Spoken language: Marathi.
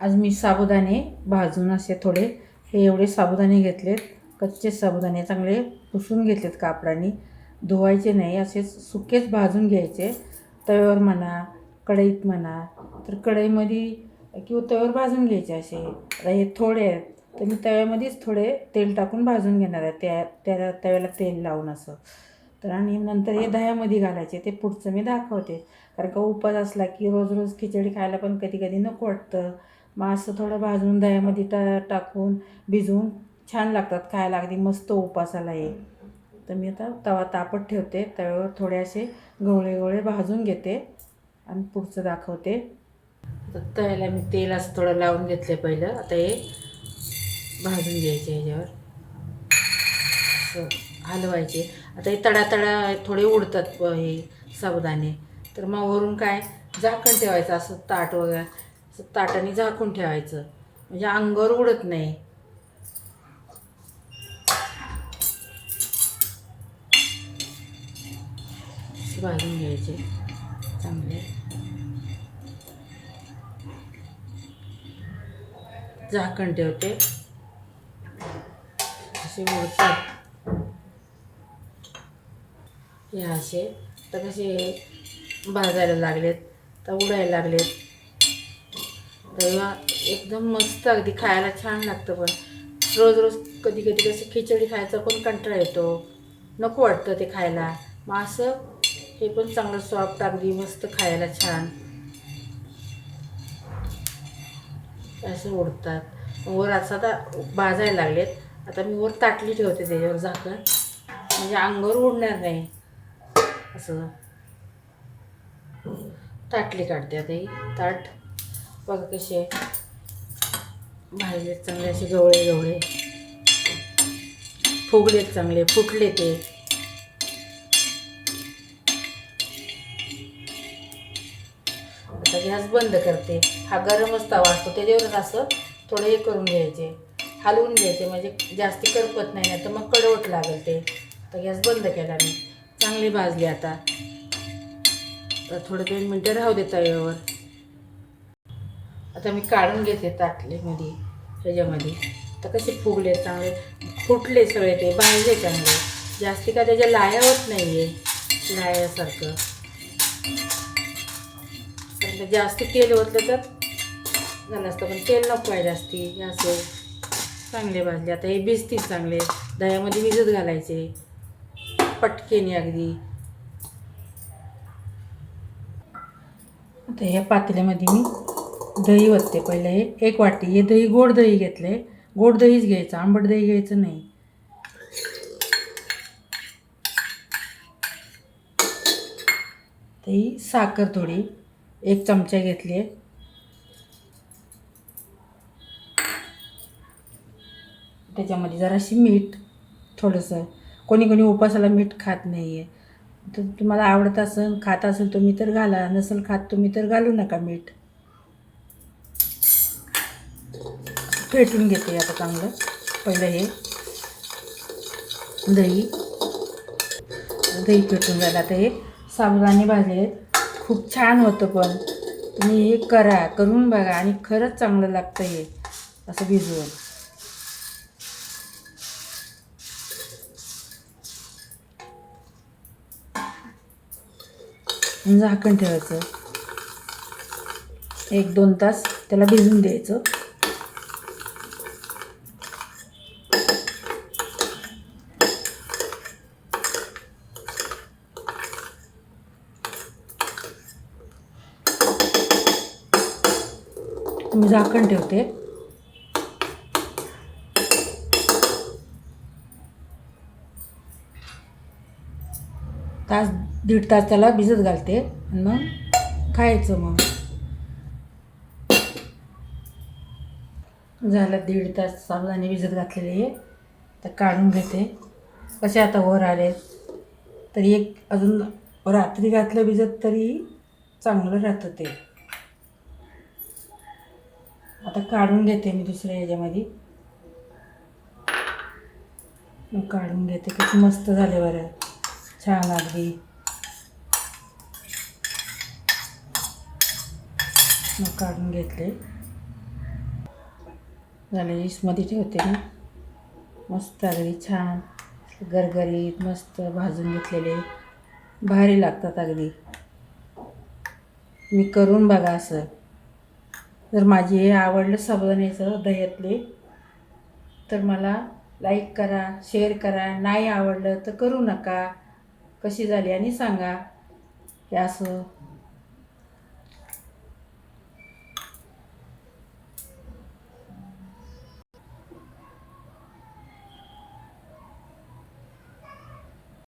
आज मी साबुदाणे भाजून असे थोडे हे एवढे साबुदाणे घेतलेत. कच्चे साबुदाणे चांगले पुसून घेतलेत कापडाने. धुवायचे नाही असे सुकेच भाजून घ्यायचे. तव्यावर म्हणा कढईत म्हणा तर कढईमध्ये किंवा तव्यावर भाजून घ्यायचे असे. आता हे थोडे आहेत तर मी तव्यामध्येच थोडे तेल टाकून भाजून घेणार आहे. त्या त्या तव्याला तेल लावून असं. तर आणि नंतर हे दह्यामध्ये घालायचे ते पुढचं मी दाखवते. कारण का उपास असला की रोज रोज खिचडी खायला पण कधी कधी नको वाटतं. मग असं थोडं भाजून दह्यामध्ये टा टाकून भिजवून छान लागतात खायला. अगदी मस्त उपासाला हे. तर मी आता तवा तापत ठेवते. तव्यावर थोडे असे गवळे गवळे भाजून घेते आणि पुढचं दाखवते. तर तव्याला मी तेल असं थोडं लावून घेतले पहिलं. आता हे भाजून घ्यायचे ह्याच्यावर. असं हलवायचे. आता हे तडा तडा थोडे उडतात हे साबुदाणे. तर मग वरून काय झाकण ठेवायचं असं ताट वगैरे. ताटाने झाकून ठेवायचं. म्हणजे अंगावर उडत नाही. भाजून घ्यायचे. चांगले. झाकण ठेवते. असे उडतात हे असे. तर कसे भाजायला लागलेत. तर उडायला लागलेत. तेव्हा एकदम मस्त अगदी खायला छान लागतं पण. रोज रोज कधी कधी कसं खिचडी खायचा पण कंटाळा येतो. नको वाटतं ते खायला. मग असं हे पण चांगलं सॉफ्ट अगदी मस्त खायला छान. असं उडतात. वर असं आता भाजायला लागलेत. आता मी वर ताटली ठेवते त्याच्यावर झाकण. म्हणजे अंगावर उडणार नाही. असं. ताटली काढते आता ही. ताट. बघा कसे भाजले चांगले असे गवळे गवळे. फुगलेत चांगले फुटले ते. आता गॅस बंद करते. हा गरमच तवा असतो त्याच्यावरच असं थोडं हे करून घ्यायचे. हलवून घ्यायचे म्हणजे जास्ती करपत नाही नाही तर मग कडवट लागेल ते. आता गॅस बंद केला मी. चांगली भाजली आता. आता थोडं दोन मिनटं राहू दे तव्यावर. आता मी काढून घेते ताटलेमध्ये ह्याच्यामध्ये तर कसे फुगले चांगले फुटले सगळे ते भाजले चांगले. जास्ती का त्याच्या लाया होत नाही आहे लायासारखं. तर जास्त तेल ओतलं तर झालं असतं पण तेल नको आहे जास्ती. हे असे चांगले भाजले. आता हे भिजतील चांगले. दह्यामध्ये भिजत घालायचे. पटकेने अगदी. आता ह्या पातेल्यामध्ये मी दही वतते पहिले. हे एक वाटी. हे दही गोड दही घेतले. गोड दहीच घ्यायचं. आंबट दही घ्यायचं नाही. दही साखर थोडी. एक चमचा घेतली आहे. त्याच्यामध्ये जराशी मीठ थोडंसं. कोणी कोणी उपासाला मीठ खात नाही आहे तर तुम्हाला आवडत असेल खात असेल तुम्ही तर घाला. नसेल खात तुम्ही तर घालू नका मीठ. फेटून घेते आता चांगलं. पहिलं हे. दही. दही फेटून झालं. आता हे साबुदाणे भाजले आहेत. खूप छान होतं पण. तुम्ही हे करा. करून बघा आणि खरंच चांगलं लागतं हे. असं भिजवून. झाकण ठेवायचं. एक दोन तास त्याला भिजून द्यायचं. मी झाकण ठेवते. तास दीड तास त्याला भिजत घालते आणि मग खायचं मग. झालं दीड तास साबुदाणे भिजत घातलेले हे. तर काढून घेते. कसे आता वर आले? तरी एक अजून रात्री घातलं भिजत तरी चांगलं राहतं ते. आता काढून घेते मी दुसऱ्या ह्याच्यामध्ये मग काढून घेते किती मस्त झाले बरं. छान अगदी. मग काढून घेतले. झाले इसमध्ये ठेवते मी. मस्त अगदी छान. गरगरीत मस्त भाजून घेतलेले. भारी लागतात अगदी. मी करून बघा असं. जर माझी हे आवडलं साबुदाण्याचं दह्यातले तर मला लाईक करा शेअर करा. नाही आवडलं तर करू नका. कशी झाली आणि सांगा. हे असं